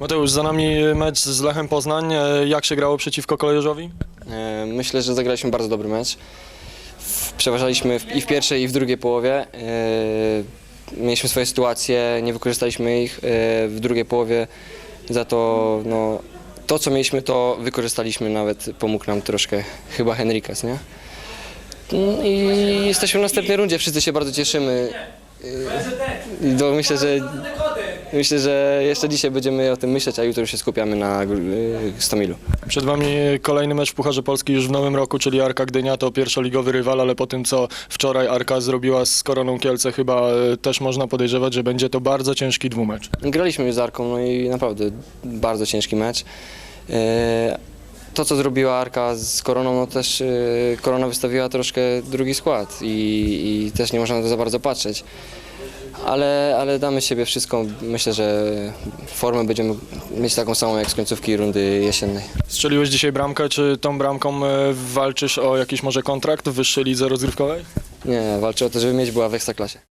Mateusz, za nami mecz z Lechem Poznań. E, Jak się grało przeciwko kolejorzowi? E, Myślę, że zagraliśmy bardzo dobry mecz. Przeważaliśmy i w pierwszej, i w drugiej połowie. E, Mieliśmy swoje sytuacje, nie wykorzystaliśmy ich w drugiej połowie. Za to no, to, co mieliśmy, to wykorzystaliśmy. Nawet pomógł nam troszkę chyba Henrikas, nie? I jesteśmy w następnej rundzie, wszyscy się bardzo cieszymy. E, myślę, że myślę, że jeszcze dzisiaj będziemy o tym myśleć, a jutro już się skupiamy na e, Stomilu. Przed wami kolejny mecz w Pucharze Polski już w nowym roku, czyli Arka Gdynia. To pierwszoligowy rywal, ale po tym, co wczoraj Arka zrobiła z Koroną Kielce, chyba e, też można podejrzewać, że będzie to bardzo ciężki dwumecz. Graliśmy już z Arką, no i naprawdę bardzo ciężki mecz. To, co zrobiła Arka z Koroną, no też e, Korona wystawiła troszkę drugi skład i, i też nie można na to za bardzo patrzeć. Ale, ale damy siebie wszystko. Myślę, że formę będziemy mieć taką samą jak z końcówki rundy jesiennej. Strzeliłeś dzisiaj bramkę, czy tą bramką e, walczysz o jakiś może kontrakt w wyższej lidze rozgrywkowej? Nie, walczę o to, żeby mieć była w Ekstraklasie.